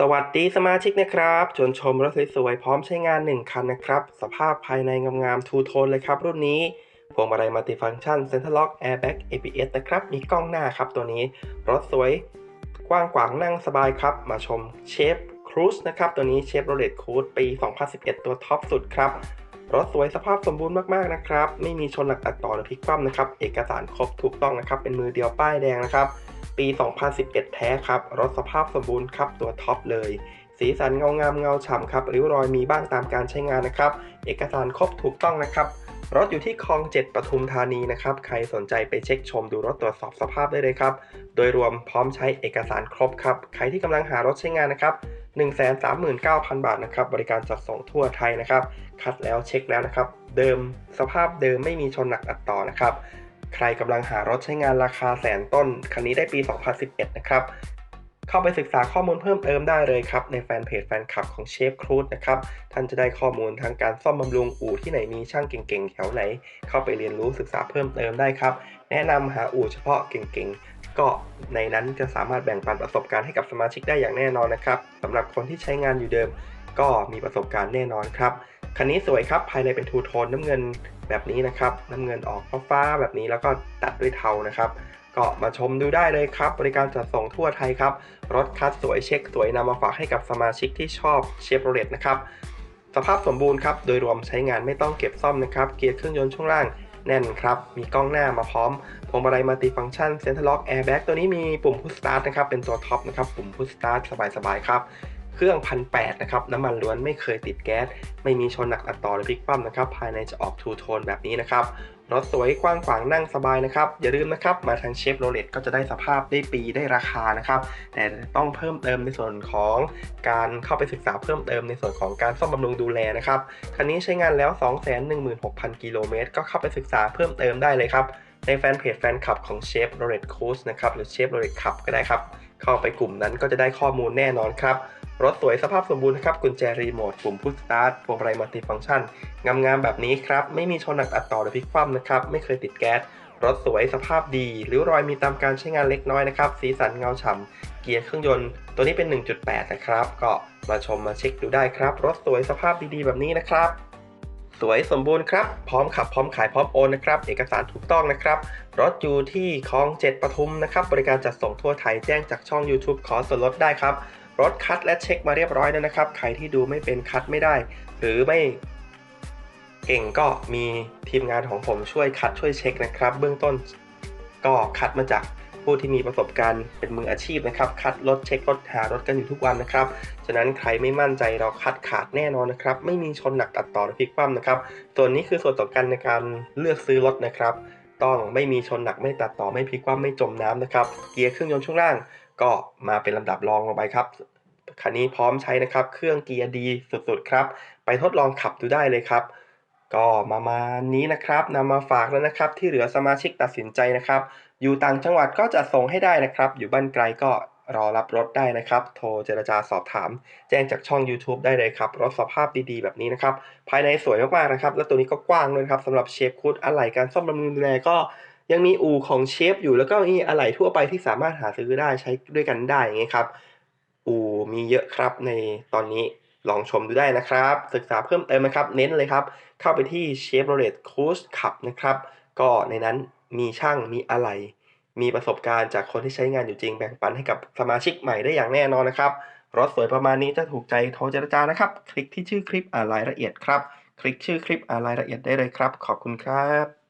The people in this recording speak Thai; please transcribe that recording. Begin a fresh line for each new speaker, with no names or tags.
สวัสดีสมาชิกนะครับชวนชมรถสวยๆพร้อมใช้งาน 1 คันนะครับ สภาพภายในงามๆทูโทนเลยครับ รุ่นนี้พวงมาลัยมัลติฟังก์ชันเซ็นทรัลล็อกแอร์แบ็ก ABS นะครับ มีกล้องหน้าครับตัวนี้ รถสวยกว้างขวางนั่งสบายครับ มาชมเชฟครูซนะครับ ตัวนี้เชฟโรเลตครูซปี 2011 ตัวท็อปสุดครับ รถสวยสภาพสมบูรณ์มากๆนะครับ ไม่มีชนหนักตัดต่อหรือพลิกคว่ำนะครับ เอกสารครบถูกต้องนะครับ เป็นมือเดียวป้ายแดงนะครับ ปี 2011 แท้ครับ รถสภาพสมบูรณ์ครับตัวท็อปเลย สีสันเงางามเงาฉ่ำครับ ริ้วรอยมีบ้างตามการใช้งานนะครับ เอกสารครบถูกต้องนะครับ รถอยู่ที่คลอง 7 ปทุมธานีนะครับ ใครสนใจไปเช็คชมดูรถตรวจสอบสภาพได้เลยครับ โดยรวมพร้อมใช้เอกสารครบครับ ใครที่กำลังหารถใช้งานนะครับ139,000 บาทนะครับ บริการจัดส่งทั่วไทยนะครับ คัดแล้วเช็คแล้วนะครับ เดิมสภาพเดิมไม่มีชนหนักอัดต่อนะครับ ใครกำลังหารถใช้งานราคาแสนต้น คันนี้ได้ปี 2011 นะครับ เข้าไปศึกษาข้อมูลเพิ่มเติมได้เลยครับ ในแฟนเพจแฟนคลับของเชฟครูดนะครับ ท่านจะได้ข้อมูลทางการซ่อมบำรุงอู่ที่ไหนมีช่างเก่งๆ แถวไหน เข้าไปเรียนรู้ศึกษาเพิ่มเติมได้ครับ แนะนำหาอู่เฉพาะเก่งๆ ก็ในนั้นจะสามารถแบ่งปันประสบการณ์ให้กับสมาชิกได้อย่างแน่นอนนะครับสำหรับคนที่ใช้งานอยู่เดิม ก็มีประสบการณ์แน่นอนครับคันนี้สวยครับภายในเป็นทูโทนน้ำเงิน แบบนี้นะครับน้ำเงินออกฟ้าแบบนี้แล้วก็ตัดด้วยเทานะครับก็มาชมดูได้เลยครับ บริการจัดส่งทั่วไทยครับ รถคัดสวยเช็คสวยนำมาฝากให้กับสมาชิกที่ชอบเชฟโรเลตนะครับสภาพสมบูรณ์ครับ โดยรวมใช้งานไม่ต้องเก็บซ่อมนะครับ เกียร์เครื่องยนต์ช่วงล่างแน่นครับ มีกล้องหน้ามาพร้อมพวงมาลัยมัลติฟังก์ชันเซ็นทรัลล็อกแอร์แบ็กตัวนี้มีปุ่มพุชสตาร์ทนะครับ เป็นตัวท็อปนะครับ ปุ่มพุชสตาร์ทสบายๆครับ เครื่องพันแนะครับน้ำมันล้วนไม่เคยติดแก๊ส ไม่มีชนหนักอัดต่อหรือพลิกคว่ำนะครับ ภายในจะออกทูโทนแบบนี้นะครับรถสวยกว้างขวางนั่งสบายนะครับ อย่าลืมนะครับ มาทางเชฟโรเลตก็จะได้สภาพได้ปีได้ราคานะครับ แต่ต้องเพิ่มเติมในส่วนของการเข้าไปศึกษาเพิ่มเติมในส่วนของการซ่อมบำรุงดูแลนะครับ คันนี้ใช้งานแล้ว 216,000 กิโลเมตร ก็เข้าไปศึกษาเพิ่มเติมได้เลยครับ ในแฟนเพจแฟนคลับของเชฟโรเลตคูสนะครับหรือเชฟโรเลตขับก็ได้ครับ เข้าไปกลุ่มนั้นก็จะได้ข้อมูลแน่นอนครับ รถสวยสภาพสมบูรณ์ครับกุญแจรีโมทปุ่มพุชสตาร์ทพวงมาลัยมัลติฟังก์ชันงามๆแบบนี้ครับ ไม่มีชนหนักอัดต่อหรือพลิกคว่ำนะครับ ไม่เคยติดแก๊สรถสวยสภาพดีริ้วรอยมีตามการใช้งานเล็กน้อยนะครับ สีสันเงาฉ่ำเกียร์เครื่องยนต์ ตัวนี้เป็น 1.8 นะครับ ก็มาชมมาเช็คดูได้ครับ รถสวยสภาพดีๆ แบบนี้นะครับ สวยสมบูรณ์ครับ พร้อมขับพร้อมขายพร้อมโอนนะครับ เอกสารถูกต้องนะครับ รถอยู่ที่คลอง 7ปทุมนะครับ บริการจัดส่งทั่วไทยแจ้งจากช่อง YouTube ขอส่วนลดได้ครับ รถคัดและเช็คมาเรียบร้อยแล้วนะครับ ใครที่ดูไม่เป็นคัดไม่ได้ หรือไม่เก่งก็มีทีมงานของผมช่วยคัดช่วยเช็คนะครับ เบื้องต้นก็คัดมาจากผู้ที่มีประสบการณ์เป็นมืออาชีพนะครับ คัดรถเช็ครถหารถกันอยู่ทุกวันนะครับ ฉะนั้นใครไม่มั่นใจเราคัดขาดแน่นอนนะครับ ไม่มีชนหนักตัดต่อหรือพลิกคว่ำนะครับ ส่วนนี้คือส่วนสำคัญในการเลือกซื้อรถนะครับ ต้องไม่มีชนหนักไม่ตัดต่อไม่พลิกคว่ำไม่จมน้ำนะครับ เกียร์เครื่องยนต์ช่วงล่าง ก็มาเป็นลำดับรองลงไปครับคันนี้พร้อมใช้นะครับ เครื่องเกียร์ดีสุดๆครับ ไปทดลองขับดูได้เลยครับ ก็มามานี้นะครับนำมาฝากแล้วนะครับ ที่เหลือสมาชิกตัดสินใจนะครับ อยู่ต่างจังหวัดก็จะส่งให้ได้นะครับ อยู่บ้านไกลก็รอรับรถได้นะครับ โทรเจรจาสอบถาม แจ้งจากช่อง YouTube ได้เลยครับ รถสภาพดีๆ แบบนี้นะครับ ภายในสวยมากๆนะครับ แล้วตัวนี้ก็กว้างด้วยครับสำหรับเชฟคูดอะไหล่การซ่อมบำรุงดูแลก็ ยังมีอู่ของเชฟอยู่แล้วก็มีอะไหล่ทั่วไปที่สามารถหาซื้อได้ใช้ด้วยกันได้อย่างเงี้ยครับ อู่มีเยอะครับในตอนนี้ลองชมดูได้นะครับ ศึกษาเพิ่มเติมนะครับ เน้นเลยครับ เข้าไปที่ Chevrolet Cruze ขับนะครับ ก็ในนั้นมีช่างมีอะไหล่มีประสบการณ์จากคนที่ใช้งานอยู่จริงแบ่งปันให้กับสมาชิกใหม่ได้อย่างแน่นอนนะครับ รถสวยประมาณนี้จะถูกใจโทรเจรจานะครับ คลิกที่ชื่อคลิปอ่านรายละเอียดครับ คลิกชื่อคลิปอ่านรายละเอียดได้เลยครับ ขอบคุณครับ